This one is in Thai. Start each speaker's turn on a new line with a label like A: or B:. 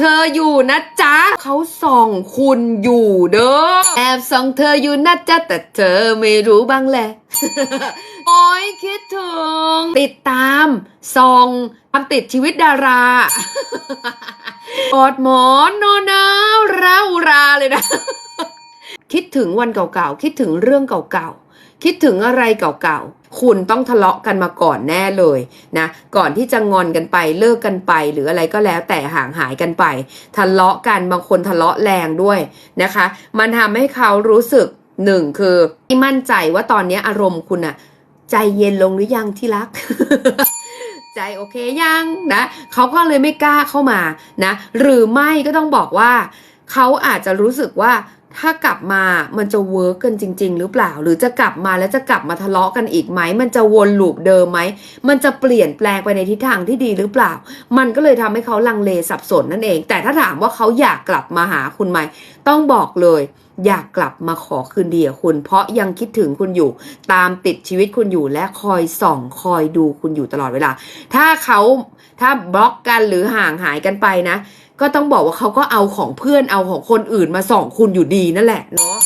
A: เธออยู่นะจ๊ะเขาส่องคุณอยู่เด้อแอบส่องเธออยู่นะจ๊ะแต่เธอไม่รู้บ้างแหละโอ้ยคิดถึง ติดตามส่องทำติดชีวิตดาราอดหมอนนอนหนาวร้าวราเลยนะ คิดถึงวันเก่าๆ คิดถึงเรื่องเก่าๆ คิดถึงอะไรเก่าๆ คุณต้องทะเลาะกันมาก่อนแน่เลยนะ ก่อนที่จะงอนกันไปเลิกกันไป หรืออะไรก็แล้วแต่ห่างหายกันไป ทะเลาะกันบางคนทะเลาะแรงด้วยนะคะ มันทำให้เขารู้สึกหนึ่งคือไม่มั่นใจว่าตอนนี้อารมณ์คุณอะใจเย็นลงหรือยังที่รักใจโอเคยังนะเขาก็เลยไม่กล้าเข้ามานะ หรือไม่ก็ต้องบอกว่า เขาอาจจะรู้สึกว่า ถ้ากลับมามันจะเวิร์กกันจริง ๆ หรือเปล่า หรือจะกลับมาแล้วจะกลับมาทะเลาะกันอีกไหม มันจะวนลูปเดิมไหม มันจะเปลี่ยนแปลงไปในทิศทางที่ดีหรือเปล่า มันก็เลยทำให้เขาลังเลสับสนนั่นเอง แต่ถ้าถามว่าเขาอยากกลับมาหาคุณไหม ต้องบอกเลย อยากกลับมาขอคืนดีกับคุณ เพราะยังคิดถึงคุณอยู่ ตามติดชีวิตคุณอยู่และคอยส่องคอยดูคุณอยู่ตลอดเวลา ถ้าเขาถ้าบล็อกกันหรือห่างหายกันไปนะ ก็ต้องบอกว่าเขาก็เอาของเพื่อนเอาของคนอื่นมาส่องคุณอยู่ดีนั่นแหละเนาะ